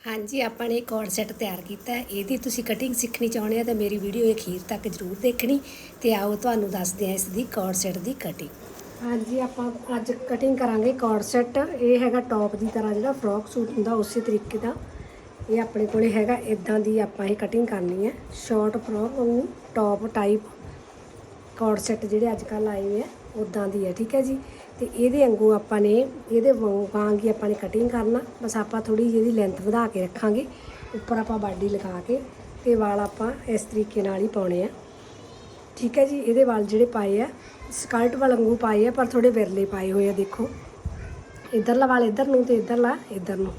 ਹਾਂਜੀ, ਆਪਾਂ ਨੇ ਕੋਡ ਸੈੱਟ ਤਿਆਰ ਕੀਤਾ ਇਹਦੀ ਤੁਸੀਂ ਕਟਿੰਗ ਸਿੱਖਣੀ ਚਾਹੁੰਦੇ ਆ ਤਾਂ ਮੇਰੀ ਵੀਡੀਓ ਅਖੀਰ ਤੱਕ ਜ਼ਰੂਰ ਦੇਖਣੀ ਤੇ ਆਓ ਤੁਹਾਨੂੰ ਦੱਸਦੇ ਆ ਇਸ ਦੀ ਕੋਡ ਸੈੱਟ ਦੀ ਕਟਿੰਗ ਹਾਂਜੀ, ਆਪਾਂ ਅੱਜ ਕਟਿੰਗ ਕਰਾਂਗੇ। ਕੋਡ ਸੈੱਟ ਇਹ ਹੈਗਾ ਟੌਪ ਦੀ ਤਰ੍ਹਾਂ, ਜਿਹੜਾ ਫਰੋਕ ਸੂਟ ਹੁੰਦਾ, ਉਸੇ ਤਰੀਕੇ ਦਾ। ਇਹ ਆਪਣੇ ਕੋਲੇ ਹੈਗਾ। ਇਦਾਂ ਦੀ ਆਪਾਂ ਇਹ ਕਟਿੰਗ ਕਰਨੀ ਹੈ। ਸ਼ਾਰਟ ਫਰੋਕ ਨੂੰ ਟੌਪ ਟਾਈਪ ਕੋਡ ਸੈੱਟ ਜਿਹੜੇ ਅੱਜ ਕੱਲ ਆਏ ਹੋਏ ਆ ਉਦਾਂ ਦੀ ਹੈ। ਠੀਕ ਹੈ ਜੀ? ਤੇ ਇਹਦੇ ਵਾਂਗੂ ਆਪਾਂ ਨੇ, ਇਹਦੇ ਵਾਂਗ ਹੀ ਆਪਾਂ ਨੇ ਕਟਿੰਗ ਕਰਨਾ। ਬਸ ਆਪਾਂ ਥੋੜੀ ਜਿਹੀ ਇਹਦੀ ਲੈਂਥ ਵਧਾ ਕੇ ਰੱਖਾਂਗੇ। ਉੱਪਰ ਆਪਾਂ ਬਾਡੀ ਲਗਾ ਕੇ ਤੇ ਵਾਲ ਆਪਾਂ ਇਸ ਤਰੀਕੇ ਨਾਲ ਹੀ ਪਾਉਣੇ ਆ। ਠੀਕ ਹੈ ਜੀ, ਇਹਦੇ ਵਾਲ ਜਿਹੜੇ ਪਾਏ ਆ ਸਕਰਟ ਵਾਂਗੂ ਪਾਏ ਆ, ਪਰ ਥੋੜੇ ਵਿਰਲੇ ਪਾਏ ਹੋਏ ਆ, ਦੇਖੋ। ਇਧਰਲਾ ਵਾਲ ਇਧਰ ਨੂੰ ਤੇ ਇਧਰਲਾ ਇਧਰ ਨੂੰ।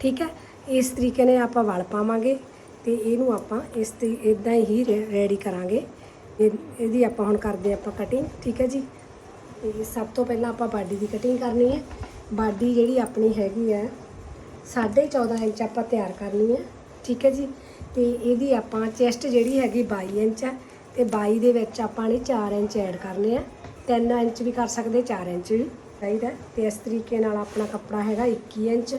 ਠੀਕ ਹੈ, ਇਸ ਤਰੀਕੇ ਨਾਲ ਆਪਾਂ ਵਾਲ ਪਾਵਾਂਗੇ ਤੇ ਇਹਨੂੰ ਆਪਾਂ ਇਸ ਤੇ ਇਦਾਂ ਹੀ ਰੈਡੀ ਕਰਾਂਗੇ। ਇਹ- ਇਹਦੀ ਆਪਾਂ ਹੁਣ ਕਰਦੇ ਆਪਾਂ ਕਟਿੰਗ ਠੀਕ ਹੈ ਜੀ। ਤੇ ਸਭ ਤੋਂ ਪਹਿਲਾਂ ਆਪਾਂ ਬਾਡੀ ਦੀ ਕਟਿੰਗ ਕਰਨੀ ਹੈ। ਬਾਡੀ ਜਿਹੜੀ ਆਪਣੀ ਹੈਗੀ ਹੈ 14.5 ਇੰਚ ਆਪਾਂ ਤਿਆਰ ਕਰਨੀ ਹੈ, ਠੀਕ ਹੈ ਜੀ? ਤੇ ਇਹਦੀ ਆਪਾਂ ਚੈਸਟ ਜਿਹੜੀ ਹੈਗੀ 22 ਇੰਚ ਹੈ ਤੇ 22 ਦੇ ਵਿੱਚ ਆਪਾਂ ਨੇ 4 ਇੰਚ ਐਡ ਕਰਨੇ ਆ। 3 ਇੰਚ ਵੀ ਕਰ ਸਕਦੇ 4 ਇੰਚ ਵੀ। ਚਾਹੀਦਾ ਤੇ ਇਸ ਤਰੀਕੇ ਨਾਲ ਆਪਣਾ ਕੱਪੜਾ ਹੈਗਾ 21 ਇੰਚ,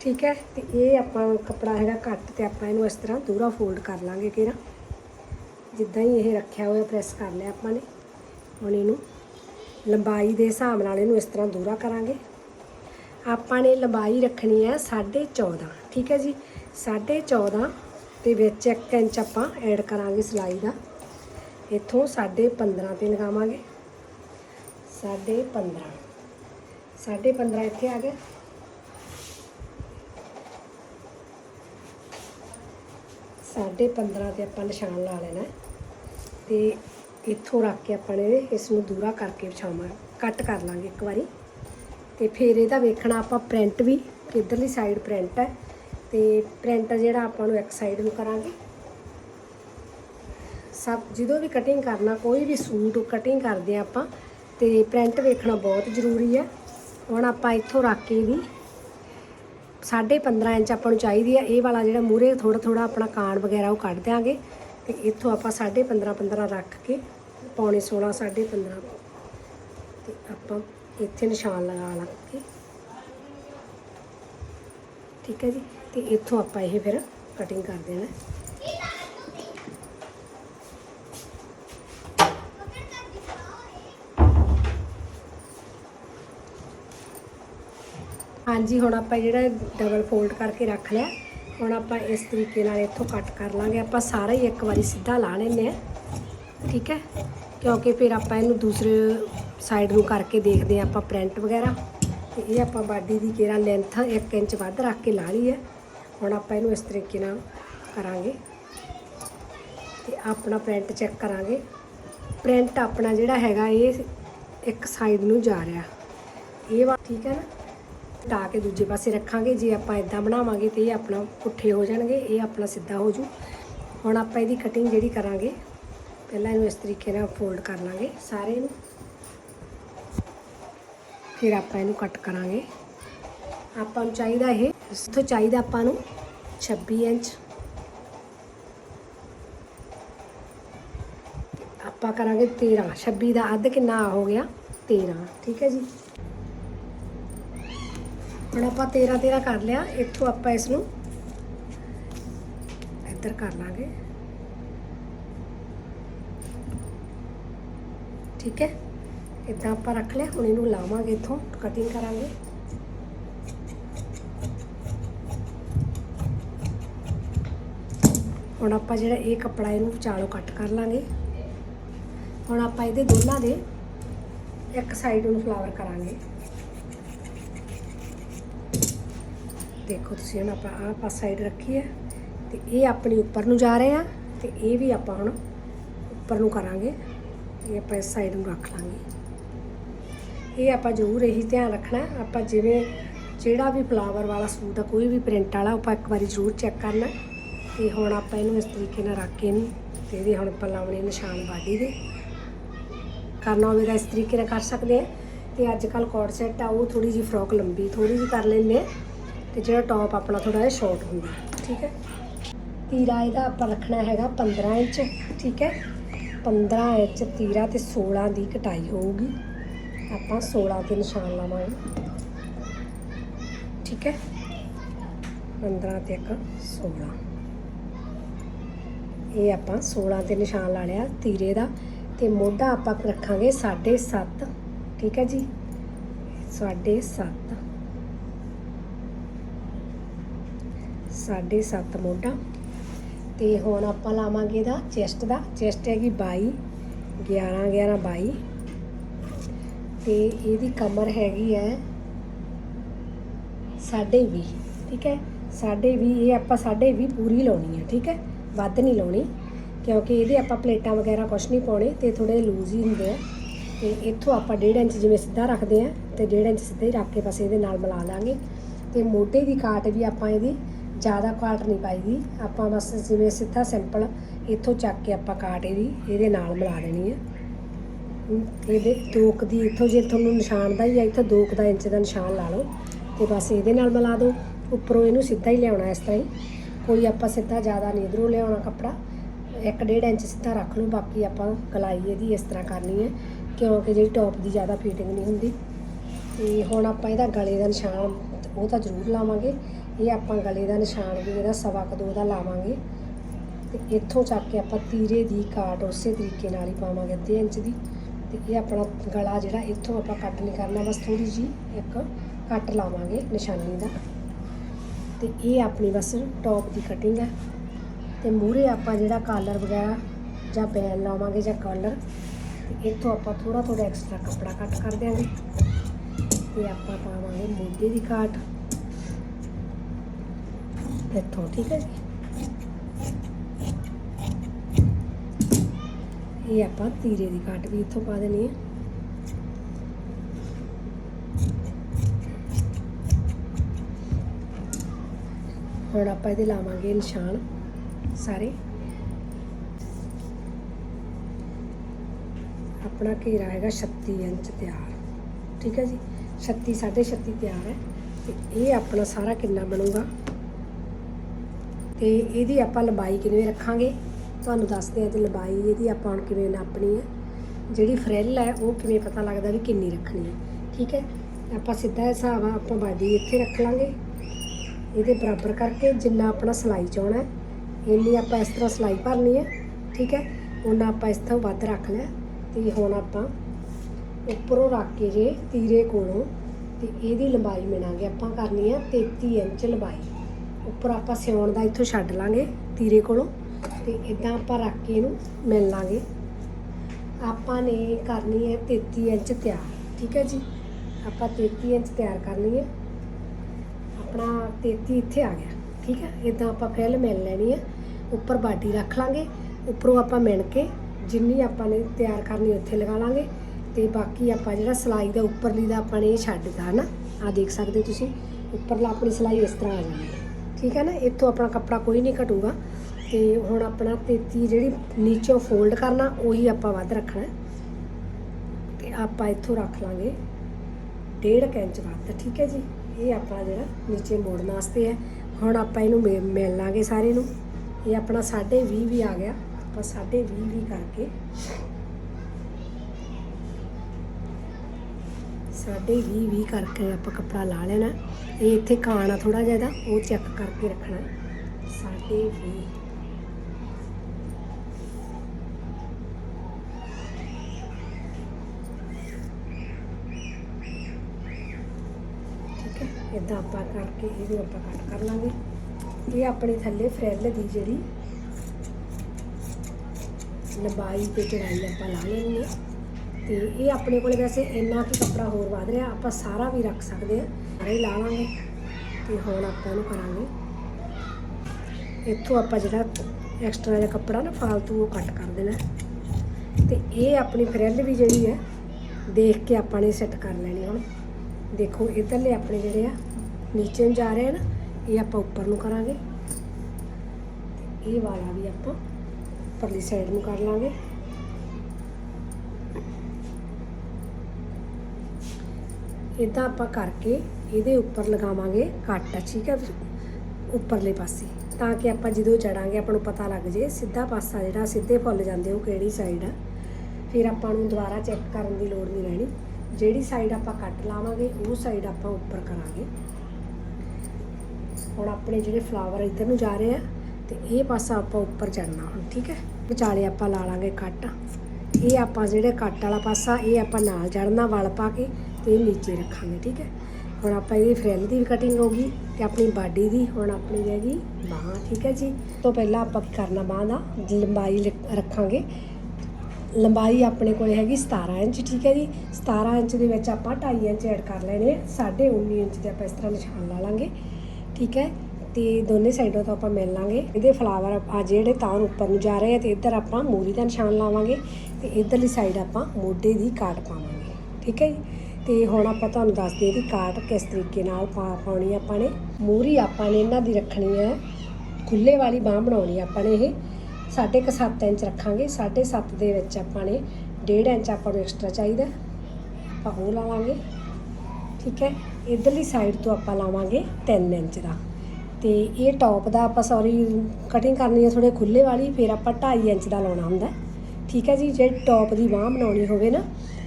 ਠੀਕ ਹੈ? ਤੇ ਇਹ ਆਪਾਂ ਕੱਪੜਾ ਹੈਗਾ ਘੱਟ ਤੇ ਆਪਾਂ ਇਹਨੂੰ ਇਸ ਤਰ੍ਹਾਂ ਦੂਰਾ ਫੋਲਡ ਕਰ ਲਾਂਗੇ ਕਿਰਾ ਜਿੱਦਾਂ ਹੀ ਇਹ ਰੱਖਿਆ ਹੋਇਆ ਪ੍ਰੈਸ ਕਰ ਲਿਆ ਆਪਾਂ ਨੇ। ਹੁਣ ਇਹਨੂੰ ਲੰਬਾਈ ਦੇ ਹਿਸਾਬ ਨਾਲ ਇਹਨੂੰ ਇਸ ਤਰ੍ਹਾਂ ਦੂਰਾ ਕਰਾਂਗੇ। ਆਪਾਂ ਨੇ ਲੰਬਾਈ ਰੱਖਣੀ ਹੈ 14.5 ਠੀਕ ਹੈ ਜੀ? 14.5 ਤੇ ਵਿੱਚ 1 ਇੰਚ ਆਪਾਂ ਐਡ ਕਰਾਂਗੇ ਸਿਲਾਈ ਦਾ। ਇੱਥੋਂ 15.5 ਤੇ ਲਗਾਵਾਂਗੇ। 15.5 15.5 ਇੱਥੇ ਆ ਗਿਆ। ਸਾਢੇ 15 ਤੇ ਆਪਾਂ ਨਿਸ਼ਾਨ ਲਾ ਲੈਣਾ ਹੈ। ਤੇ ਇੱਥੋਂ ਰੱਖ ਕੇ ਆਪਾਂ ਨੇ ਇਸ ਨੂੰ ਦੂਰਾ ਕਰਕੇ ਵਿਛਾਵਾਂ ਕੱਟ ਕਰ ਲਾਂਗੇ ਇੱਕ ਵਾਰੀ। ਤੇ ਫਿਰ ਇਹਦਾ ਵੇਖਣਾ ਆਪਾਂ ਪ੍ਰਿੰਟ ਵੀ ਕਿੱਧਰਲੀ ਸਾਈਡ ਪ੍ਰਿੰਟ ਹੈ। ਤੇ ਪ੍ਰਿੰਟ ਜਿਹੜਾ ਆਪਾਂ ਨੂੰ ਇੱਕ ਸਾਈਡ ਨੂੰ ਕਰਾਂਗੇ। ਸਭ, ਜਦੋਂ ਵੀ ਕਟਿੰਗ ਕਰਨਾ, ਕੋਈ ਵੀ ਸੂਟ ਕਟਿੰਗ ਕਰਦੇ ਆ ਆਪਾਂ, ਤੇ ਪ੍ਰਿੰਟ ਵੇਖਣਾ ਬਹੁਤ ਜ਼ਰੂਰੀ ਹੈ। ਹੁਣ ਆਪਾਂ ਇੱਥੋਂ ਰੱਖ ਕੇ ਵੀ ਸਾਢੇ 15 ਇੰਚ ਆਪਾਂ ਨੂੰ ਚਾਹੀਦੀ ਹੈ। ਇਹ ਵਾਲਾ ਜਿਹੜਾ ਮੂਰੇ ਥੋੜਾ ਥੋੜਾ ਆਪਣਾ ਕਾਣ ਵਗੈਰਾ ਉਹ ਕੱਢ ਦਿਆਂਗੇ। ਤੇ ਇੱਥੋਂ ਆਪਾਂ ਸਾਢੇ 15 15 ਰੱਖ ਕੇ ਪੌਣੇ 16 ਸਾਢੇ 15 ਤੇ ਆਪਾਂ ਇੱਥੇ ਨਿਸ਼ਾਨ ਲਗਾ ਲਾਂਗੇ। ਠੀਕ ਹੈ ਜੀ? ਤੇ ਇੱਥੋਂ ਆਪਾਂ ਇਹ ਫਿਰ ਕਟਿੰਗ ਕਰ ਦੇਣਾ। ਹਾਂਜੀ, ਹੁਣ ਆਪਾਂ ਜਿਹੜਾ ਡਬਲ ਫੋਲਡ ਕਰਕੇ ਰੱਖ ਲਿਆ, ਹੁਣ ਆਪਾਂ ਇਸ ਤਰੀਕੇ ਨਾਲ ਇੱਥੋਂ ਕੱਟ ਕਰ ਲਾਂਗੇ। ਆਪਾਂ ਸਾਰਾ ਹੀ ਇੱਕ ਵਾਰੀ ਸਿੱਧਾ ਲਾ ਲੈਂਦੇ ਆ ਠੀਕ ਹੈ? ਕਿਉਂਕਿ ਫਿਰ ਆਪਾਂ ਇਹਨੂੰ ਦੂਸਰੇ ਸਾਈਡ ਨੂੰ ਕਰਕੇ ਦੇਖਦੇ ਆ ਆਪਾਂ ਪ੍ਰਿੰਟ ਵਗੈਰਾ। ਤੇ ਇਹ ਆਪਾਂ ਬਾਡੀ ਦੀ ਕੇਰਾ ਲੈਂਥ 1 ਇੰਚ ਵੱਧ ਰੱਖ ਕੇ ਲਾ ਲਈ ਹੈ। ਹੁਣ ਆਪਾਂ ਇਹਨੂੰ ਇਸ ਤਰੀਕੇ ਨਾਲ ਕਰਾਂਗੇ। ਤੇ ਆਪਣਾ ਪ੍ਰਿੰਟ ਚੈੱਕ ਕਰਾਂਗੇ। ਪ੍ਰਿੰਟ ਆਪਣਾ ਜਿਹੜਾ ਹੈਗਾ, ਇਹ ਇੱਕ ਸਾਈਡ ਨੂੰ ਜਾ ਰਿਹਾ। ਇਹ ਵਾ, ਠੀਕ ਹੈ ਨਾ? ਟਾ ਕੇ ਦੂਜੇ ਪਾਸੇ ਰੱਖਾਂਗੇ। ਜੇ ਆਪਾਂ ਇਦਾਂ ਬਣਾਵਾਂਗੇ ਤੇ ਇਹ ਆਪਣਾ ਪੁੱਠੇ ਹੋ ਜਾਣਗੇ, ਇਹ ਆਪਣਾ ਸਿੱਧਾ ਹੋ ਜੂ। ਹੁਣ ਆਪਾਂ ਇਹਦੀ ਕਟਿੰਗ ਜਿਹੜੀ ਕਰਾਂਗੇ ਪਹਿਲਾਂ ਇਹਨੂੰ ਇਸ ਤਰੀਕੇ ਨਾਲ ਫੋਲਡ ਕਰ ਲਾਂਗੇ ਸਾਰੇ ਨੂੰ। ਫਿਰ ਆਪਾਂ ਇਹਨੂੰ ਕੱਟ ਕਰਾਂਗੇ। ਆਪਾਂ ਨੂੰ ਚਾਹੀਦਾ ਇਹ ਇਸ ਤੋਂ ਚਾਹੀਦਾ ਆਪਾਂ ਨੂੰ 26 ਇੰਚ। ਆਪਾਂ ਕਰਾਂਗੇ 13 26 ਦਾ ਅੱਧ ਕਿੰਨਾ ਹੋ ਗਿਆ? 13 ਠੀਕ ਹੈ ਜੀ। ਹੁਣ ਆਪਾਂ 13 13 ਕਰ ਲਿਆ, ਇੱਥੋਂ ਆਪਾਂ ਇਸ ਨੂੰ ਇੱਧਰ ਕਰ ਲਾਂਗੇ। ਠੀਕ ਹੈ? ਇਦਾਂ ਆਪਾਂ ਰੱਖ ਲਿਆ, ਹੁਣ ਇਹਨੂੰ ਲਾਵਾਂਗੇ ਇੱਥੋਂ ਕਟਿੰਗ ਕਰਾਂਗੇ। ਹੁਣ ਆਪਾਂ ਜਿਹੜਾ ਇਹ ਕੱਪੜਾ ਇਹਨੂੰ ਵਿਚਾਲੋਂ ਕੱਟ ਕਰ ਲਾਂਗੇ। ਹੁਣ ਆਪਾਂ ਇਹਦੇ ਦੋਨਾਂ ਦੇ ਇੱਕ ਸਾਈਡ ਨੂੰ ਫਲਾਵਰ ਕਰਾਂਗੇ। ਦੇਖੋ ਤੁਸੀਂ ਹੁਣ ਆਪਾਂ ਆਹ ਪਾਸ ਸਾਈਡ ਰੱਖੀ ਹੈ, ਤੇ ਇਹ ਆਪਣੀ ਉੱਪਰ ਨੂੰ ਜਾ ਰਹੇ ਆ ਤੇ ਇਹ ਵੀ ਆਪਾਂ ਹੁਣ ਉੱਪਰ ਨੂੰ ਕਰਾਂਗੇ। ਇਹ ਆਪਾਂ ਇਸ ਸਾਈਡ ਨੂੰ ਰੱਖ ਲਾਂਗੇ। ਇਹ ਆਪਾਂ ਜ਼ਰੂਰ ਇਹੀ ਧਿਆਨ ਰੱਖਣਾ, ਆਪਾਂ ਜਿਵੇਂ ਜਿਹੜਾ ਵੀ ਫਲਾਵਰ ਵਾਲਾ ਸੂਟ ਆ, ਕੋਈ ਵੀ ਪ੍ਰਿੰਟ ਵਾਲਾ, ਆਪਾਂ ਇੱਕ ਵਾਰੀ ਜ਼ਰੂਰ ਚੈੱਕ ਕਰਨਾ। ਤੇ ਹੁਣ ਆਪਾਂ ਇਹਨੂੰ ਇਸ ਤਰੀਕੇ ਨਾਲ ਰੱਖ ਕੇ ਇਹਨੂੰ, ਤੇ ਇਹਦੇ ਹੁਣ ਆਪਾਂ ਲਾਉਣੇ ਨਿਸ਼ਾਨ ਬਾਡੀ ਦੇ। ਕਰਨਾ ਹੋਵੇ ਤਾਂ ਇਸ ਤਰੀਕੇ ਨਾਲ ਕਰ ਸਕਦੇ ਆ। ਤੇ ਅੱਜ ਕੱਲ ਕੋਡ ਸੈੱਟ ਆ, ਉਹ ਥੋੜੀ ਜੀ ਫਰੋਕ ਲੰਬੀ ਥੋੜੀ ਜੀ ਕਰ ਲੈਂਦੇ ਆ। ਤੇ ਜਿਹੜਾ ਟੌਪ ਆਪਣਾ ਥੋੜਾ ਜਿਹਾ ਸ਼ਾਰਟ ਹੁੰਦਾ, ਠੀਕ ਹੈ? ਤੀਰਾ ਇਹਦਾ ਆਪਾਂ ਰੱਖਣਾ ਹੈਗਾ 15 ਇੰਚ, ਠੀਕ ਹੈ? 15 ਇੰਚ ਤੀਰਾ ਤੇ 16 ਦੀ ਕਟਾਈ ਹੋਊਗੀ। ਆਪਾਂ 16 ਤੇ ਨਿਸ਼ਾਨ ਲਾਵਾਂਗੇ। ਠੀਕ ਹੈ? 15 ਤੇ ਇੱਕ 16 ਇਹ ਆਪਾਂ 16 ਤੇ ਨਿਸ਼ਾਨ ਲਾ ਲਿਆ ਤੀਰੇ ਦਾ। ਤੇ ਮੋਢਾ ਆਪਾਂ ਰੱਖਾਂਗੇ 7.5 ਠੀਕ ਹੈ ਜੀ? 7.5 7.5 ਮੋਢਾ। ਤੇ ਹੁਣ ਆਪਾਂ ਲਾਵਾਂਗੇ ਇਹਦਾ ਚੈਸਟ ਦਾ। ਚੈਸਟ ਹੈਗੀ 22 11 11 22 ਤੇ ਇਹਦੀ ਕਮਰ ਹੈਗੀ ਹੈ ਸਾਢੇ ਵੀਹ, ਠੀਕ ਹੈ? ਸਾਢੇ ਵੀਹ, ਇਹ ਆਪਾਂ ਸਾਢੇ ਵੀਹ ਪੂਰੀ ਲਾਉਣੀ ਹੈ, ਠੀਕ ਹੈ? ਵੱਧ ਨਹੀਂ ਲਾਉਣੀ, ਕਿਉਂਕਿ ਇਹਦੇ ਆਪਾਂ ਪਲੇਟਾਂ ਵਗੈਰਾ ਕੁਛ ਨਹੀਂ ਪਾਉਣੇ ਤੇ ਥੋੜੇ ਲੂਜ਼ ਹੀ ਹੁੰਦੇ ਆ। ਤੇ ਇੱਥੋਂ ਆਪਾਂ 1.5 ਇੰਚ ਜਿਵੇਂ ਸਿੱਧਾ ਰੱਖਦੇ ਆ ਤੇ 1.5 ਇੰਚ ਸਿੱਧਾ ਹੀ ਰੱਖ ਕੇ ਬਸ ਇਹਦੇ ਨਾਲ ਮਿਲਾ ਲਾਂਗੇ। ਤੇ ਮੋਢੇ ਦੀ ਕਾਟ ਵੀ ਆਪਾਂ ਇਹਦੀ ਜ਼ਿਆਦਾ ਕਾਟ ਨਹੀਂ ਪਾਈਦੀ। ਆਪਾਂ ਬਸ ਜਿਵੇਂ ਸਿੱਧਾ ਸਿੰਪਲ ਇੱਥੋਂ ਚੱਕ ਕੇ ਆਪਾਂ ਕਾਟ ਇਹਦੀ, ਇਹਦੇ ਨਾਲ ਮਿਲਾ ਦੇਣੀ ਹੈ, ਇਹਦੇ ਦੋਕ ਦੀ ਇੱਥੋਂ ਜੇ ਤੁਹਾਨੂੰ ਨਿਸ਼ਾਨ ਦਾ ਹੀ ਆ, ਇੱਥੇ ਦੋਕ ਦਾ ਇੰਚ ਦਾ ਨਿਸ਼ਾਨ ਲਾ ਲਓ। ਤੇ ਬਸ ਇਹਦੇ ਨਾਲ ਮਿਲਾ ਦਿਓ। ਉੱਪਰੋਂ ਇਹਨੂੰ ਸਿੱਧਾ ਹੀ ਲਿਆਉਣਾ ਇਸ ਤਰ੍ਹਾਂ ਹੀ। ਕੋਈ ਆਪਾਂ ਸਿੱਧਾ ਜ਼ਿਆਦਾ ਨਹੀਂ ਇਧਰੋਂ ਲਿਆਉਣਾ ਕੱਪੜਾ। 1.5 ਇੰਚ ਸਿੱਧਾ ਰੱਖ ਲਓ, ਬਾਕੀ ਆਪਾਂ ਗਲਾਈ ਇਹਦੀ ਇਸ ਤਰ੍ਹਾਂ ਕਰਨੀ ਹੈ ਕਿਉਂਕਿ ਜਿਹੜੀ ਟੌਪ ਦੀ ਜ਼ਿਆਦਾ ਫਿਟਿੰਗ ਨਹੀਂ ਹੁੰਦੀ। ਤੇ ਹੁਣ ਆਪਾਂ ਇਹਦਾ ਗਲੇ ਦਾ ਨਿਸ਼ਾਨ, ਉਹ ਤਾਂ ਜ਼ਰੂਰ ਲਾਵਾਂਗੇ। ਇਹ ਆਪਾਂ ਗਲੇ ਦਾ ਨਿਸ਼ਾਨ ਵੀ ਇਹਦਾ ਸਵਾ ਕੁ ਦਾ ਲਾਵਾਂਗੇ। ਤੇ ਇੱਥੋਂ ਚੱਕ ਕੇ ਆਪਾਂ ਤੀਰੇ ਦੀ ਕਾਟ ਉਸੇ ਤਰੀਕੇ ਨਾਲ ਹੀ ਪਾਵਾਂਗੇ ਅੱਧੇ ਇੰਚ ਦੀ। ਤੇ ਇਹ ਆਪਣਾ ਗਲਾ ਜਿਹੜਾ ਇੱਥੋਂ ਆਪਾਂ ਕੱਟ ਨਹੀਂ ਕਰਨਾ ਬਸ ਥੋੜੀ ਜੀ ਇੱਕ ਕੱਟ ਲਾਵਾਂਗੇ ਨਿਸ਼ਾਨੀ ਦਾ। ਤੇ ਇਹ ਆਪਣੀ ਬਸ ਟੌਪ ਦੀ ਕਟਿੰਗ ਹੈ। ਤੇ ਮੂਰੇ ਆਪਾਂ ਜਿਹੜਾ ਕਾਲਰ ਵਗੈਰਾ ਜਾਂ ਬੈਲ ਲਾਵਾਂਗੇ ਜਾਂ ਕਾਲਰ ਤੇ ਇੱਥੋਂ ਆਪਾਂ ਥੋੜਾ ਥੋੜਾ ਐਕਸਟਰਾ ਕੱਪੜਾ ਕੱਟ ਕਰ ਦਿਆਂਗੇ। ਤੇ ਆਪਾਂ ਪਾਵਾਂਗੇ ਮੋਢੇ ਦੀ ਕਾਟ ਇੱਥੋਂ, ਠੀਕ ਹੈ ਜੀ? ਇਹ ਆਪਾਂ ਤੀਰੇ ਦੀ ਕਾਟ ਵੀ ਇੱਥੋਂ ਪਾ ਦੇਣੀ ਹੈ। ਹੁਣ ਆਪਾਂ ਇਹਦੇ ਲਾਵਾਂਗੇ ਨਿਸ਼ਾਨ, ਸਾਰੇ। ਆਪਣਾ ਘੇਰਾ ਹੈਗਾ 36 ਇੰਚ ਤਿਆਰ, ਠੀਕ ਹੈ ਜੀ? 36 36 ਤਿਆਰ ਹੈ। ਤੇ ਇਹ ਆਪਣਾ ਸਾਰਾ ਕਿੰਨਾ ਬਣੂਗਾ? ਤੇ ਇਹਦੀ ਆਪਾਂ ਲੰਬਾਈ ਕਿਵੇਂ ਰੱਖਾਂਗੇ? ਤੁਹਾਨੂੰ ਦੱਸਦੇ ਹਾਂ ਤੇ ਲੰਬਾਈ ਇਹਦੀ ਆਪਾਂ ਹੁਣ ਕਿਵੇਂ ਨਾਪਣੀ ਹੈ। ਜਿਹੜੀ ਫਰੈਲ ਹੈ, ਉਹ ਕਿਵੇਂ ਪਤਾ ਲੱਗਦਾ ਵੀ ਕਿੰਨੀ ਰੱਖਣੀ ਹੈ। ਠੀਕ ਹੈ? ਆਪਾਂ ਸਿੱਧਾ ਹਿਸਾਬ ਆ ਆਪਾਂ ਬਾਡੀ ਇੱਥੇ ਰੱਖ ਲਾਂਗੇ। ਇਹਦੇ ਬਰਾਬਰ ਕਰਕੇ ਜਿੰਨਾ ਆਪਣਾ ਸਲਾਈ ਚਾਉਣਾ ਹੈ ਇੰਨੀ ਆਪਾਂ ਇਸ ਤਰ੍ਹਾਂ ਸਲਾਈ ਭਰਨੀ ਹੈ। ਠੀਕ ਹੈ? ਉਹਨਾਂ ਆਪਾਂ ਇਸ ਤੋਂ ਵੱਧ ਰੱਖ ਲਿਆ ਤੇ ਹੁਣ ਆਪਾਂ ਉੱਪਰੋਂ ਰੱਖ ਕੇ ਜੇ ਤੀਰੇ ਕੋਲੋਂ ਤੇ ਇਹਦੀ ਲੰਬਾਈ ਮਿਣਾਂਗੇ ਆਪਾਂ ਕਰਨੀ ਹੈ 33 ਇੰਚ ਲੰਬਾਈ। ਉੱਪਰ ਆਪਾਂ ਸਿਉਣ ਦਾ ਇੱਥੋਂ ਛੱਡ ਲਾਂਗੇ ਤੀਰੇ ਕੋਲੋਂ ਤੇ ਇਦਾਂ ਆਪਾਂ ਰੱਖ ਕੇ ਇਹਨੂੰ ਮਿਲ ਲਾਂਗੇ। ਆਪਾਂ ਨੇ ਕਰਨੀ ਹੈ 33 ਇੰਚ ਤਿਆਰ, ਠੀਕ ਹੈ ਜੀ? ਆਪਾਂ 33 ਇੰਚ ਤਿਆਰ ਕਰਨੀ ਹੈ। ਆਪਣਾ 33 ਇੱਥੇ ਆ ਗਿਆ, ਠੀਕ ਹੈ? ਇਦਾਂ ਆਪਾਂ ਫਰਿੱਲ ਮਿਲ ਲੈਣੀ ਹੈ। ਉੱਪਰ ਬਾਡੀ ਰੱਖ ਲਾਂਗੇ, ਉੱਪਰੋਂ ਆਪਾਂ ਮਿਣ ਕੇ ਜਿੰਨੀ ਆਪਾਂ ਨੇ ਤਿਆਰ ਕਰਨੀ ਉੱਥੇ ਲਗਾ ਲਾਂਗੇ ਤੇ ਬਾਕੀ ਆਪਾਂ ਜਿਹੜਾ ਸਲਾਈ ਦਾ ਉੱਪਰਲੀ ਦਾ ਆਪਾਂ ਨੇ ਇਹ ਛੱਡ ਦਿੱਤਾ ਨਾ ਆ ਦੇਖ ਸਕਦੇ ਹੋ ਤੁਸੀਂ, ਉੱਪਰਲਾ ਆਪਣੀ ਸਲਾਈ ਇਸ ਤਰ੍ਹਾਂ ਆ ਜਾਣੀ ਹੈ। ਠੀਕ ਹੈ ਨਾ, ਇੱਥੋਂ ਆਪਣਾ ਕੱਪੜਾ ਕੋਈ ਨਹੀਂ ਘਟੂਗਾ। ਤੇ ਹੁਣ ਆਪਣਾ 33 ਜਿਹੜੀ ਨੀਚੋਂ ਫੋਲਡ ਕਰਨਾ, ਉਹੀ ਆਪਾਂ ਵੱਧ ਰੱਖਣਾ। ਹੈ। ਤੇ ਆਪਾਂ ਇੱਥੋਂ ਰੱਖ ਲਾਂਗੇ 1.5 ਇੰਚ ਵੱਧ, ਠੀਕ ਹੈ ਜੀ। ਇਹ ਆਪਣਾ ਜਿਹੜਾ ਨੀਚੇ ਮੋੜਨ ਵਾਸਤੇ ਹੈ। ਹੁਣ ਆਪਾਂ ਇਹਨੂੰ ਮੇ- ਮਿਲ ਲਾਂਗੇ ਸਾਰੇ ਨੂੰ। ਇਹ ਆਪਣਾ 20.5 ਵੀ ਆ ਗਿਆ। ਆਪਾਂ 20.5 ਵੀ ਕਰਕੇ ਸਾਢੇ 20 20 ਕਰਕੇ ਆਪਾਂ ਕੱਪੜਾ ਲਾ ਲੈਣਾ। ਇਹ ਇੱਥੇ ਕਾਣਾ ਥੋੜਾ ਜਿਹਾ ਇਹਦਾ, ਉਹ ਚੈੱਕ ਕਰਕੇ ਰੱਖਣਾ। ਸਾਢੇ 20 ਠੀਕ ਹੈ? ਇਦਾਂ ਆਪਾਂ ਕਰਕੇ ਇਹਨੂੰ ਆਪਾਂ ਕੱਟ ਕਰ ਲਾਂਗੇ। ਇਹ ਆਪਣੇ ਥੱਲੇ ਫਰੈਲ ਦੀ ਜਿਹੜੀ ਲੰਬਾਈ ਤੇ ਚੜਾਈ ਆਪਾਂ ਲਾ ਲੈਣੀ ਹੈ। ਤੇ ਇਹ ਆਪਣੇ ਕੋਲੇ ਵੈਸੇ ਇੰਨਾ ਕੁ ਕੱਪੜਾ ਹੋਰ ਵਧ ਰਿਹਾ, ਆਪਾਂ ਸਾਰਾ ਵੀ ਰੱਖ ਸਕਦੇ ਆ ਸਾਰਾ ਹੀ ਲਾ ਲਾਂਗੇ ਤੇ ਹੁਣ ਆਪਾਂ ਇਹਨੂੰ ਕਰਾਂਗੇ। ਇੱਥੋਂ ਆਪਾਂ ਜਿਹੜਾ ਐਕਸਟਰਾ ਜਿਹਾ ਕੱਪੜਾ ਨਾ ਫਾਲਤੂ ਉਹ ਕੱਟ ਕਰ ਦੇਣਾ। ਤੇ ਇਹ ਆਪਣੀ ਫਰੈਲ ਵੀ ਜਿਹੜੀ ਹੈ, ਦੇਖ ਕੇ ਆਪਾਂ ਨੇ ਸੈੱਟ ਕਰ ਲੈਣੀ ਹੁਣ। ਦੇਖੋ, ਇਧਰਲੇ ਆਪਣੇ ਜਿਹੜੇ ਆ, ਨੀਚੇ ਨੂੰ ਜਾ ਰਹੇ ਆ ਨਾ, ਇਹ ਆਪਾਂ ਉੱਪਰ ਨੂੰ ਕਰਾਂਗੇ। ਤੇ ਇਹ ਵਾਲਾ ਵੀ ਆਪਾਂ ਪਰਲੀ ਸਾਈਡ ਨੂੰ ਕਰ ਲਾਂਗੇ। ਇਦਾਂ ਆਪਾਂ ਕਰਕੇ ਇਹਦੇ ਉੱਪਰ ਲਗਾਵਾਂਗੇ ਕੱਟ ਠੀਕ ਹੈ ਉੱਪਰਲੇ ਪਾਸੇ, ਤਾਂ ਕਿ ਆਪਾਂ ਜਦੋਂ ਚੜਾਂਗੇ ਆਪਾਂ ਨੂੰ ਪਤਾ ਲੱਗ ਜੇ ਸਿੱਧਾ ਪਾਸਾ ਜਿਹੜਾ ਸਿੱਧੇ ਫੁੱਲ ਜਾਂਦੇ ਉਹ ਕਿਹੜੀ ਸਾਈਡ ਆ। ਫਿਰ ਆਪਾਂ ਨੂੰ ਦੁਬਾਰਾ ਚੈੱਕ ਕਰਨ ਦੀ ਲੋੜ ਨਹੀਂ ਰਹਿਣੀ। ਜਿਹੜੀ ਸਾਈਡ ਆਪਾਂ ਕੱਟ ਲਾਵਾਂਗੇ, ਉਹ ਸਾਈਡ ਆਪਾਂ ਉੱਪਰ ਕਰਾਂਗੇ। ਹੁਣ ਆਪਣੇ ਜਿਹੜੇ ਫਲਾਵਰ ਇੱਧਰ ਨੂੰ ਜਾ ਰਹੇ ਆ, ਤੇ ਇਹ ਪਾਸਾ ਆਪਾਂ ਉੱਪਰ ਚੜਨਾ ਹੁਣ, ਠੀਕ ਹੈ? ਵਿਚਾਲੇ ਆਪਾਂ ਲਾ ਲਾਂਗੇ ਕੱਟ ਇਹ ਆਪਾਂ ਜਿਹੜੇ ਕੱਟ ਵਾਲਾ ਪਾਸਾ, ਇਹ ਆਪਾਂ ਨਾਲ ਜੜਨਾ ਵਲ ਪਾ ਕੇ ਤੇ ਨੀਚੇ ਰੱਖਾਂਗੇ, ਠੀਕ ਹੈ? ਹੁਣ ਆਪਾਂ ਇਹਦੀ ਫਰਿੱਲ ਦੀ ਵੀ ਕਟਿੰਗ ਹੋਗੀ ਤੇ ਆਪਣੀ ਬਾਡੀ ਦੀ ਹੁਣ ਆਪਣੀ ਰਹਿ ਗਈ ਬਾਹਾਂ, ਠੀਕ ਹੈ ਜੀ? ਤੋਂ ਪਹਿਲਾਂ ਆਪਾਂ ਕੀ ਕਰਨਾ ਬਾਹਾਂ ਦਾ? ਲੰਬਾਈ ਲਿਖ- ਰੱਖਾਂਗੇ। ਲੰਬਾਈ ਆਪਣੇ ਕੋਲ ਹੈਗੀ 17 ਇੰਚ, ਠੀਕ ਹੈ ਜੀ? 17 ਇੰਚ ਦੇ ਵਿੱਚ ਆਪਾਂ 2.5 ਇੰਚ ਐਡ ਕਰ ਲੈਣੇ ਆ। 19.5 ਇੰਚ ਦੇ ਆਪਾਂ ਇਸ ਤਰ੍ਹਾਂ ਨਿਸ਼ਾਨ ਲਾ ਲਾਂਗੇ, ਠੀਕ ਹੈ? ਤੇ ਦੋਨੇ ਸਾਈਡਾਂ ਤੋਂ ਆਪਾਂ ਮਿਲ ਲਾਂਗੇ। ਇਹਦੇ ਫਲਾਵਰ ਆ ਜਿਹੜੇ ਤਾਂ ਉੱਪਰ ਨੂੰ ਜਾ ਰਹੇ ਆ ਤੇ ਇੱਧਰ ਆਪਾਂ ਮੂਰੀ ਦਾ ਨਿਸ਼ਾਨ ਲਾਵਾਂਗੇ ਤੇ ਇੱਧਰਲੀ ਸਾਈਡ ਆਪਾਂ ਮੋਢੇ ਦੀ ਕਾਟ ਪਾਵਾਂਗੇ, ਠੀਕ ਹੈ ਜੀ? ਤੇ ਹੁਣ ਆਪਾਂ ਤੁਹਾਨੂੰ ਦੱਸਦੇ ਇਹਦੀ ਕਾਟ ਕਿਸ ਤਰੀਕੇ ਨਾਲ ਪਾ ਪਾਉਣੀ ਆਪਾਂ ਨੇ। ਮੂਰੀ ਆਪਾਂ ਨੇ ਇਹਨਾਂ ਦੀ ਰੱਖਣੀ ਹੈ ਖੁੱਲੇ ਵਾਲੀ ਬਾਹ ਬਣਾਉਣੀ ਆਪਾਂ ਨੇ ਇਹ। ਸਾਢੇ ਕੁ ਸੱਤ ਇੰਚ ਰੱਖਾਂਗੇ। ਸਾਢੇ ਸੱਤ ਦੇ ਵਿੱਚ ਆਪਾਂ ਨੇ ਡੇਢ ਇੰਚ ਆਪਾਂ ਨੂੰ ਐਕਸਟਰਾ ਚਾਹੀਦਾ। ਆਪਾਂ ਉਹ ਲਾਵਾਂਗੇ। ਠੀਕ ਹੈ। ਇਧਰਲੀ ਸਾਈਡ ਤੋਂ ਆਪਾਂ ਲਾਵਾਂਗੇ 3 ਇੰਚ ਦਾ। ਤੇ ਇਹ ਟੌਪ ਦਾ ਆਪਾਂ ਸੌਰੀ ਕਟਿੰਗ ਕਰਨੀ ਹੈ ਥੋੜੇ ਖੁੱਲੇ ਵਾਲੀ, ਫਿਰ ਆਪਾਂ 2.5 ਇੰਚ ਦਾ ਲਾਉਣਾ ਹੁੰਦਾ। ਠੀਕ ਹੈ ਜੀ। ਜੇ ਟੌਪ ਦੀ ਬਾਹ ਬਣਾਉਣੀ ਹੋਵੇ ਨਾ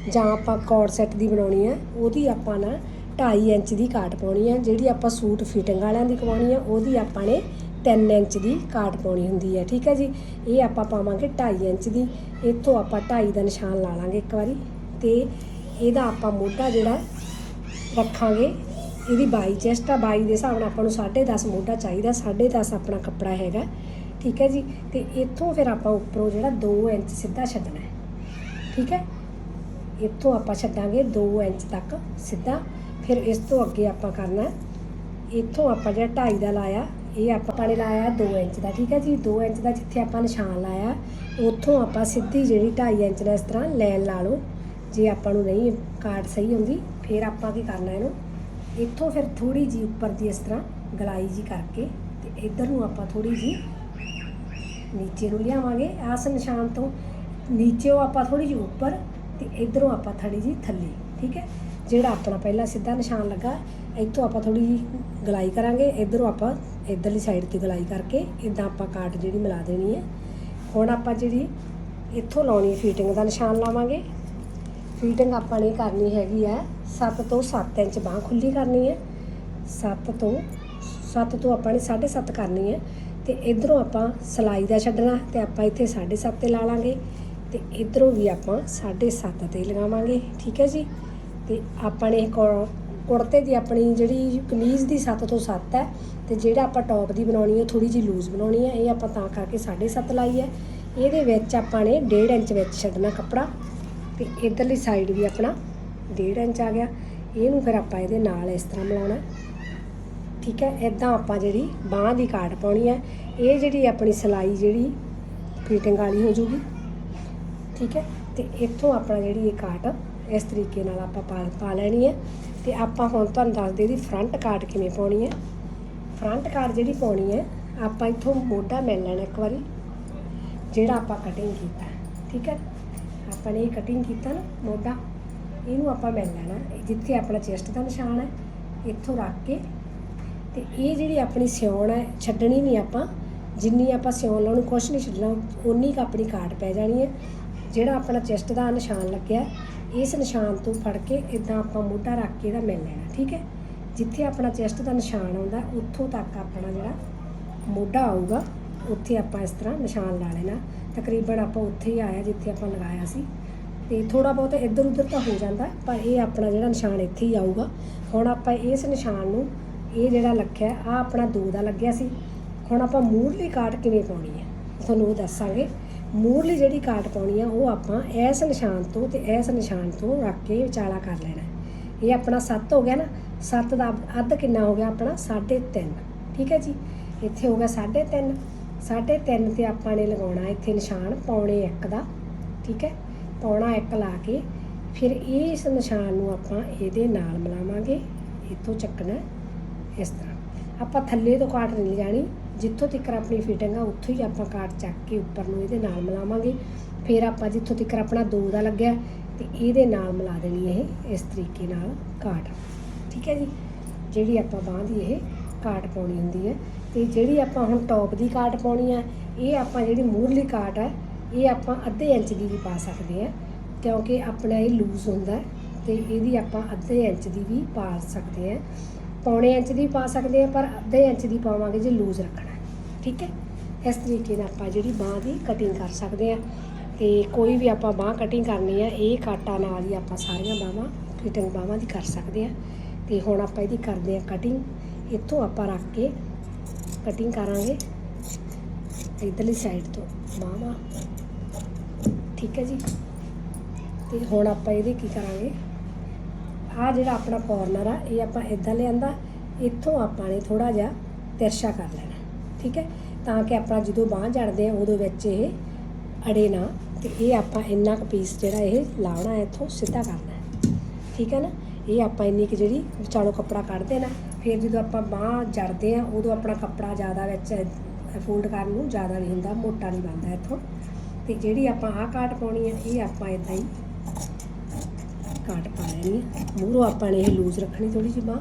ਜਾਂ ਆਪਾਂ ਕੋਡ ਸੈੱਟ ਦੀ ਬਣਾਉਣੀ ਹੈ, ਉਹਦੀ ਆਪਾਂ ਨਾ 2.5 ਇੰਚ ਦੀ ਕਾਟ ਪਾਉਣੀ ਹੈ, ਜਿਹੜੀ ਆਪਾਂ ਸੂਟ ਫਿਟਿੰਗ ਵਾਲਿਆਂ ਦੀ ਕਵਾਉਣੀ ਹੈ, ਉਹਦੀ ਆਪਾਂ ਨੇ 3 ਇੰਚ ਦੀ ਕਾਟ ਪਾਉਣੀ ਹੁੰਦੀ ਹੈ, ਠੀਕ ਹੈ ਜੀ? ਇਹ ਆਪਾਂ ਪਾਵਾਂਗੇ 2.5 ਇੰਚ ਦੀ, ਇੱਥੋਂ ਆਪਾਂ 2.5 ਦਾ ਨਿਸ਼ਾਨ ਲਾ ਲਾਂਗੇ ਇੱਕ ਵਾਰੀ ਤੇ ਇਹਦਾ ਆਪਾਂ ਮੋਢਾ ਜਿਹੜਾ ਰੱਖਾਂਗੇ, ਇਹਦੀ 22 ਚੈਸਟ ਆ 22 ਦੇ ਹਿਸਾਬ ਨਾਲ ਆਪਾਂ ਨੂੰ 10.5 ਮੋਢਾ ਚਾਹੀਦਾ 10.5 ਆਪਣਾ ਕੱਪੜਾ ਹੈਗਾ, ਠੀਕ ਹੈ ਜੀ? ਤੇ ਇੱਥੋਂ ਫਿਰ ਆਪਾਂ ਉੱਪਰੋਂ ਜਿਹੜਾ 2 ਇੰਚ ਸਿੱਧਾ ਛੱਡਣਾ ਹੈ, ਠੀਕ ਹੈ? ਇੱਥੋਂ ਆਪਾਂ ਛੱਡਾਂਗੇ 2 ਇੰਚ ਤੱਕ ਸਿੱਧਾ, ਫਿਰ ਇਸ ਤੋਂ ਅੱਗੇ ਆਪਾਂ ਕਰਨਾ ਇੱਥੋਂ ਆਪਾਂ ਜਿਹੜਾ ਢਾਈ ਦਾ ਲਾਇਆ, ਇਹ ਆਪਾਂ ਨੇ ਲਾਇਆ 2 ਇੰਚ ਦਾ, ਠੀਕ ਹੈ ਜੀ? 2 ਇੰਚ ਦਾ ਜਿੱਥੇ ਆਪਾਂ ਨਿਸ਼ਾਨ ਲਾਇਆ, ਉੱਥੋਂ ਆਪਾਂ ਸਿੱਧੀ ਜਿਹੜੀ ਢਾਈ ਇੰਚ ਨਾਲ ਇਸ ਤਰ੍ਹਾਂ ਲਾਈਨ ਲਾ ਲਓ। ਜੇ ਆਪਾਂ ਨੂੰ ਨਹੀਂ ਕਾਟ ਸਹੀ ਹੁੰਦੀ ਫਿਰ ਆਪਾਂ ਕੀ ਕਰਨਾ ਇਹਨੂੰ? ਇੱਥੋਂ ਫਿਰ ਥੋੜੀ ਜੀ ਉੱਪਰ ਦੀ ਇਸ ਤਰ੍ਹਾਂ ਗਲਾਈ ਜੀ ਕਰਕੇ ਤੇ ਇੱਧਰ ਨੂੰ ਆਪਾਂ ਥੋੜੀ ਜੀ ਨੀਚੇ ਨੂੰ ਲਿਆਵਾਂਗੇ। ਆਸ ਨਿਸ਼ਾਨ ਤੋਂ ਨੀਚੇ ਉਹ ਆਪਾਂ ਥੋੜੀ ਜਿਹੀ ਉੱਪਰ ਤੇ ਇਧਰੋਂ ਆਪਾਂ ਥੋੜੀ ਜਿਹੀ ਥੱਲੇ, ਠੀਕ ਹੈ? ਜਿਹੜਾ ਆਪਣਾ ਪਹਿਲਾ ਸਿੱਧਾ ਨਿਸ਼ਾਨ ਲੱਗਾ, ਇੱਥੋਂ ਆਪਾਂ ਥੋੜੀ ਜਿਹੀ ਗਲਾਈ ਕਰਾਂਗੇ, ਇਧਰੋਂ ਆਪਾਂ ਇਧਰਲੀ ਸਾਈਡ ਤੇ ਗਲਾਈ ਕਰਕੇ ਇਦਾਂ ਆਪਾਂ ਕਾਟ ਜਿਹੜੀ ਮਿਲਾ ਦੇਣੀ ਹੈ। ਹੁਣ ਆਪਾਂ ਜਿਹੜੀ ਇੱਥੋਂ ਲਾਉਣੀ ਫੀਟਿੰਗ ਦਾ ਨਿਸ਼ਾਨ ਲਾਵਾਂਗੇ। ਫੀਟਿੰਗ ਆਪਾਂ ਨੇ ਕਰਨੀ ਹੈਗੀ ਹੈ 7 ਤੋਂ 7 ਇੰਚ ਬਾਹ ਖੁੱਲੀ ਕਰਨੀ ਹੈ। 7 ਤੋਂ 7 ਤੋਂ ਆਪਾਂ ਨੇ 7.5 ਕਰਨੀ ਹੈ। ਤੇ ਇਧਰੋਂ ਆਪਾਂ ਸਲਾਈ ਦਾ ਛੱਡਣਾ ਤੇ ਆਪਾਂ ਇੱਥੇ 7.5 ਤੇ ਲਾ ਲਾਂਗੇ। ਤੇ ਇਧਰੋਂ ਵੀ ਆਪਾਂ 7.5 ਤੇ ਲਗਾਵਾਂਗੇ, ਠੀਕ ਹੈ ਜੀ? ਤੇ ਆਪਾਂ ਨੇ ਕੁ- ਕੁੜਤੇ ਦੀ ਆਪਣੀ ਜਿਹੜੀ ਕਮੀਜ਼ ਦੀ 7 ਤੋਂ 7 ਹੈ ਤੇ ਜਿਹੜਾ ਆਪਾਂ ਟੌਪ ਦੀ ਬਣਾਉਣੀ ਹੈ ਥੋੜੀ ਜਿਹੀ ਲੂਜ਼ ਬਣਾਉਣੀ ਹੈ, ਇਹ ਆਪਾਂ ਤਾਂ ਕਰਕੇ 7.5 ਲਾਈ ਹੈ। ਇਹਦੇ ਵਿੱਚ ਆਪਾਂ ਨੇ 1.5 ਇੰਚ ਵਿੱਚ ਛੱਡਣਾ ਕੱਪੜਾ ਤੇ ਇਧਰਲੀ ਸਾਈਡ ਵੀ ਆਪਣਾ 1.5 ਇੰਚ ਆ ਗਿਆ। ਇਹਨੂੰ ਫਿਰ ਆਪਾਂ ਇਹਦੇ ਨਾਲ ਇਸ ਤਰ੍ਹਾਂ ਮਿਲਾਉਣਾ ਠੀਕ ਹੈ ਇਦਾਂ ਆਪਾਂ ਜਿਹੜੀ ਬਾਹ ਦੀ ਕਾਟ ਪਾਉਣੀ ਹੈ। ਇਹ ਜਿਹੜੀ ਆਪਣੀ ਸਲਾਈ ਜਿਹੜੀ ਫਿਟਿੰਗ ਵਾਲੀ ਹੋ ਜੂਗੀ ਠੀਕ ਹੈ? ਤੇ ਇੱਥੋਂ ਆਪਣਾ ਜਿਹੜੀ ਇਹ ਕਾਟ ਇਸ ਤਰੀਕੇ ਨਾਲ ਆਪਾਂ ਪਾ ਪਾ ਲੈਣੀ ਹੈ। ਤੇ ਆਪਾਂ ਹੁਣ ਤੁਹਾਨੂੰ ਦੱਸਦੇ ਇਹਦੀ ਫਰੰਟ ਕਾਟ ਕਿਵੇਂ ਪਾਉਣੀ ਹੈ। ਫਰੰਟ ਕਾਟ ਜਿਹੜੀ ਪਾਉਣੀ ਹੈ, ਆਪਾਂ ਇੱਥੋਂ ਮੋਢਾ ਮਿਲ ਲੈਣਾ ਇੱਕ ਵਾਰੀ, ਜਿਹੜਾ ਆਪਾਂ ਕਟਿੰਗ ਕੀਤਾ ਠੀਕ ਹੈ? ਆਪਾਂ ਨੇ ਇਹ ਕਟਿੰਗ ਕੀਤਾ ਨਾ, ਮੋਢਾ, ਇਹਨੂੰ ਆਪਾਂ ਮਿਲ ਲੈਣਾ, ਜਿੱਥੇ ਆਪਣਾ ਚੈਸਟ ਦਾ ਨਿਸ਼ਾਨ ਹੈ, ਇੱਥੋਂ ਰੱਖ ਕੇ। ਤੇ ਇਹ ਜਿਹੜੀ ਆਪਣੀ ਸਿਉਣ ਹੈ, ਛੱਡਣੀ ਨਹੀਂ ਆਪਾਂ, ਜਿੰਨੀ ਆਪਾਂ ਸਿਉਣ ਲਾਉਣੀ, ਕੁਛ ਨਹੀਂ ਛੱਡਣਾ ਉਨੀ ਕੁ ਆਪਣੀ ਕਾਟ ਪੈ ਜਾਣੀ ਹੈ। ਜਿਹੜਾ ਆਪਣਾ ਚੈਸਟ ਦਾ ਨਿਸ਼ਾਨ ਲੱਗਿਆ, ਇਸ ਨਿਸ਼ਾਨ ਤੋਂ ਫੜ ਕੇ ਇਦਾਂ ਆਪਾਂ ਮੋਢਾ ਰੱਖ ਕੇ ਇਹਦਾ ਮਿਲ ਲੈਣਾ, ਠੀਕ ਹੈ? ਜਿੱਥੇ ਆਪਣਾ ਚੈਸਟ ਦਾ ਨਿਸ਼ਾਨ ਆਉਂਦਾ, ਉੱਥੋਂ ਤੱਕ ਆਪਣਾ ਜਿਹੜਾ ਮੋਢਾ ਆਊਗਾ, ਉੱਥੇ ਆਪਾਂ ਇਸ ਤਰ੍ਹਾਂ ਨਿਸ਼ਾਨ ਲਾ ਲੈਣਾ। ਤਕਰੀਬਨ ਆਪਾਂ ਉੱਥੇ ਹੀ ਆਇਆ ਜਿੱਥੇ ਆਪਾਂ ਲਗਾਇਆ ਸੀ। ਤੇ ਥੋੜਾ ਬਹੁਤ ਇੱਧਰ ਉੱਧਰ ਤਾਂ ਹੋ ਜਾਂਦਾ, ਪਰ ਇਹ ਆਪਣਾ ਜਿਹੜਾ ਨਿਸ਼ਾਨ ਇੱਥੇ ਹੀ ਆਊਗਾ। ਹੁਣ ਆਪਾਂ ਇਸ ਨਿਸ਼ਾਨ ਨੂੰ ਇਹ ਜਿਹੜਾ ਲੱਗਿਆ ਆ ਆਪਣਾ ਦੋ ਦਾ ਲੱਗਿਆ ਸੀ। ਹੁਣ ਆਪਾਂ ਮੂਰਲੀ ਕਾਟ ਕਿਵੇਂ ਪਾਉਣੀ ਹੈ? ਤੁਹਾਨੂੰ ਉਹ ਦੱਸਾਂਗੇ। ਮੂਰਲੀ ਜਿਹੜੀ ਕਾਟ ਪਾਉਣੀ ਆ, ਉਹ ਆਪਾਂ ਇਸ ਨਿਸ਼ਾਨ ਤੋਂ ਤੇ ਇਸ ਨਿਸ਼ਾਨ ਤੋਂ ਰੱਖ ਕੇ ਵਿਚਾਲਾ ਕਰ ਲੈਣਾ ਇਹ ਆਪਣਾ 7 ਹੋ ਗਿਆ ਨਾ 7 ਦਾ ਅੱਧ ਕਿੰਨਾ ਹੋ ਗਿਆ ਆਪਣਾ? 3.5 ਠੀਕ ਹੈ ਜੀ? ਇੱਥੇ ਹੋ ਗਿਆ 3.5 3.5 ਤੇ ਆਪਾਂ ਨੇ ਲਗਾਉਣਾ ਇੱਥੇ ਨਿਸ਼ਾਨ ਪੌਣੇ 1 ਦਾ। ਠੀਕ ਹੈ? ਪੌਣਾ 1 ਲਾ ਕੇ ਫਿਰ ਇਸ ਨਿਸ਼ਾਨ ਨੂੰ ਆਪਾਂ ਇਹਦੇ ਨਾਲ ਮਿਲਾਵਾਂਗੇ। ਇੱਥੋਂ ਚੱਕਣਾ ਇਸ ਤਰ੍ਹਾਂ। ਆਪਾਂ ਥੱਲੇ ਤੋਂ ਕਾਟ ਨਹੀਂ ਜਾਣੀ ਜਿੱਥੋਂ ਤੱਕ ਆਪਣੀ ਫਿਟਿੰਗ ਆ, ਉੱਥੋਂ ਹੀ ਆਪਾਂ ਕਾਟ ਚੱਕ ਕੇ ਉੱਪਰ ਨੂੰ ਇਹਦੇ ਨਾਲ ਮਿਲਾਵਾਂਗੇ। ਫਿਰ ਆਪਾਂ ਜਿੱਥੋਂ ਤੱਕ ਆਪਣਾ ਦੋ ਦਾ ਲੱਗਿਆ, ਤੇ ਇਹਦੇ ਨਾਲ ਮਿਲਾ ਦੇਣੀ ਇਹ, ਇਸ ਤਰੀਕੇ ਨਾਲ ਕਾਟ। ਠੀਕ ਹੈ ਜੀ? ਜਿਹੜੀ ਆਪਾਂ ਬਾਂਹ ਦੀ ਇਹ ਕਾਟ ਪਾਉਣੀ ਹੁੰਦੀ ਹੈ। ਤੇ ਜਿਹੜੀ ਆਪਾਂ ਹੁਣ ਟੌਪ ਦੀ ਕਾਟ ਪਾਉਣੀ ਆ, ਇਹ ਆਪਾਂ ਜਿਹੜੀ ਮੂਰਲੀ ਕਾਟ ਹੈ ਇਹ ਆਪਾਂ ਅੱਧੇ ਇੰਚ ਦੀ ਵੀ ਪਾ ਸਕਦੇ ਹਾਂ ਕਿਉਂਕਿ ਆਪਣਾ ਇਹ ਲੂਜ਼ ਹੁੰਦਾ ਹੈ, ਤੇ ਇਹਦੀ ਆਪਾਂ ਅੱਧੇ ਇੰਚ ਦੀ ਵੀ ਪਾ ਸਕਦੇ ਹਾਂ ਪੌਣੇ ਇੰਚ ਦੀ ਪਾ ਸਕਦੇ ਆ, ਪਰ ਅੱਧੇ ਇੰਚ ਦੀ ਪਾਵਾਂਗੇ ਜੇ ਲੂਜ਼ ਰੱਖਣਾ। ਠੀਕ ਹੈ? ਇਸ ਤਰੀਕੇ ਨਾਲ ਆਪਾਂ ਜਿਹੜੀ ਬਾਹ ਦੀ ਕਟਿੰਗ ਕਰ ਸਕਦੇ ਆ ਤੇ ਕੋਈ ਵੀ ਆਪਾਂ ਬਾਹ ਕਟਿੰਗ ਕਰਨੀ ਆ ਇਹ ਕਾਟਾ ਨਾਲ ਹੀ ਆਪਾਂ ਸਾਰੀਆਂ ਬਾਹਾਂ ਫਿਟਿੰਗ ਬਾਹਾਂ ਦੀ ਕਰ ਸਕਦੇ ਆ ਤੇ ਹੁਣ ਆਪਾਂ ਇਹਦੀ ਕਰਦੇ ਆ ਕਟਿੰਗ ਇੱਥੋਂ ਆਪਾਂ ਰੱਖ ਕੇ ਕਟਿੰਗ ਕਰਾਂਗੇ ਇਧਰਲੀ ਸਾਈਡ ਤੋਂ ਬਾਹਾਂ। ਠੀਕ ਹੈ ਜੀ? ਤੇ ਹੁਣ ਆਪਾਂ ਇਹਦੇ ਕੀ ਕਰਾਂਗੇ? ਆ ਜਿਹੜਾ ਆਪਣਾ ਕੋਰਨਰ ਆ, ਇਹ ਆਪਾਂ ਇਦਾਂ ਲਿਆਂਦਾ, ਇੱਥੋਂ ਆਪਾਂ ਨੇ ਥੋੜਾ ਜਿਹਾ ਤਿਰਛਾ ਕਰ ਲੈਣਾ। ਠੀਕ ਹੈ? ਤਾਂ ਕਿ ਆਪਾਂ ਜਦੋਂ ਬਾਂਹ ਜੜਦੇ ਆ ਉਦੋਂ ਵਿੱਚ ਇਹ ਅੜੇ ਨਾ, ਤੇ ਇਹ ਆਪਾਂ ਇੰਨਾ ਕੁ ਪੀਸ ਜਿਹੜਾ ਇਹ ਲਾਉਣਾ ਹੈ, ਇੱਥੋਂ ਸਿੱਧਾ ਕਰਨਾ ਹੈ। ਠੀਕ ਹੈ ਨਾ? ਇਹ ਆਪਾਂ ਇੰਨੀ ਕੁ ਜਿਹੜੀ ਵਿਚਾਲੋਂ ਕੱਪੜਾ ਕੱਢ ਦੇਣਾ। ਫਿਰ ਜਦੋਂ ਆਪਾਂ ਬਾਂਹ ਜੜਦੇ ਆ ਉਦੋਂ ਆਪਣਾ ਕੱਪੜਾ ਜ਼ਿਆਦਾ ਵਿੱਚ ਫੋਲਡ ਕਰਨ ਨੂੰ ਜ਼ਿਆਦਾ ਨਹੀਂ ਹੁੰਦਾ, ਮੋਟਾ ਨਹੀਂ ਬਣਦਾ ਇੱਥੋਂ। ਤੇ ਜਿਹੜੀ ਆਪਾਂ ਆਹ ਕਾਟ ਪਾਉਣੀ ਹੈ, ਇਹ ਆਪਾਂ ਇਦਾਂ ਹੀ ਕਾਟ ਪਾ ਲੈਣੀ ਹੈ। ਮੂਹਰੋਂ ਆਪਾਂ ਨੇ ਇਹ ਲੂਜ਼ ਰੱਖਣੀ ਥੋੜੀ ਜਿਹੀ ਬਾਂਹ।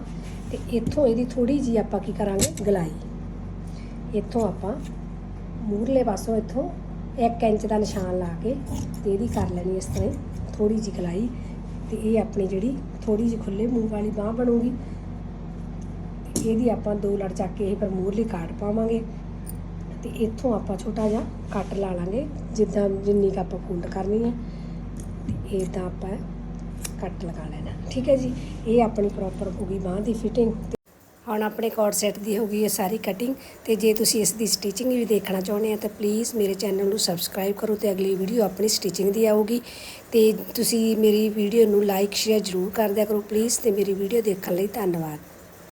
ਤੇ ਇੱਥੋਂ ਇਹਦੀ ਥੋੜੀ ਜਿਹੀ ਆਪਾਂ ਕੀ ਕਰਾਂਗੇ? ਗਲਾਈ। ਇੱਥੋਂ ਆਪਾਂ ਮੂਹਰਲੇ ਪਾਸੋਂ ਇੱਥੋਂ 1 ਇੰਚ ਦਾ ਨਿਸ਼ਾਨ ਲਾ ਕੇ ਤੇ ਇਹਦੀ ਕਰ ਲੈਣੀ ਇਸ ਤਰ੍ਹਾਂ ਥੋੜੀ ਜਿਹੀ ਗਲਾਈ ਤੇ ਇਹ ਆਪਣੀ ਜਿਹੜੀ ਥੋੜੀ ਜਿਹੀ ਖੁੱਲੇ ਮੂੰਹ ਵਾਲੀ ਬਾਹ ਬਣੂਗੀ। ਇਹਦੀ ਆਪਾਂ ਦੋ ਲੜ ਚੱਕ ਕੇ ਇਹ ਪਰ ਮੂਹਰਲੀ ਕਾਟ ਪਾਵਾਂਗੇ ਤੇ ਇੱਥੋਂ ਆਪਾਂ ਛੋਟਾ ਜਿਹਾ ਕੱਟ ਲਾ ਲਾਂਗੇ, ਜਿੱਦਾਂ ਜਿੰਨੀ ਕੁ ਆਪਾਂ ਫੋਲਡ ਕਰਨੀ ਹੈ ਤੇ ਇਦਾਂ ਆਪਾਂ ਕੱਟ ਲਗਾ ਲੈਣਾ। ਠੀਕ ਹੈ ਜੀ, ਇਹ ਆਪਣੀ ਪ੍ਰੋਪਰ ਹੋ ਗਈ ਬਾਂਹ ਦੀ ਫਿਟਿੰਗ ਹੁਣ ਆਪਣੇ ਕੋਟ ਸੈੱਟ ਦੀ ਹੋ ਗਈ ਹੈ ਸਾਰੀ ਕਟਿੰਗ ਤੇ ਜੇ ਤੁਸੀਂ ਇਸ ਦੀ ਸਟਿਚਿੰਗ ਵੀ ਦੇਖਣਾ ਚਾਹੁੰਦੇ ਆ ਤਾਂ ਪਲੀਜ਼ ਮੇਰੇ ਚੈਨਲ ਨੂੰ ਸਬਸਕ੍ਰਾਈਬ ਕਰੋ ਤੇ ਅਗਲੀ ਵੀਡੀਓ ਆਪਣੀ ਸਟਿਚਿੰਗ ਦੀ ਆਊਗੀ। ਤੇ ਤੁਸੀਂ ਮੇਰੀ ਵੀਡੀਓ ਨੂੰ ਲਾਈਕ ਸ਼ੇਅਰ ਜ਼ਰੂਰ ਕਰ ਦਿਆ ਕਰੋ ਪਲੀਜ਼ ਤੇ ਮੇਰੀ ਵੀਡੀਓ ਦੇਖਣ ਲਈ ਧੰਨਵਾਦ।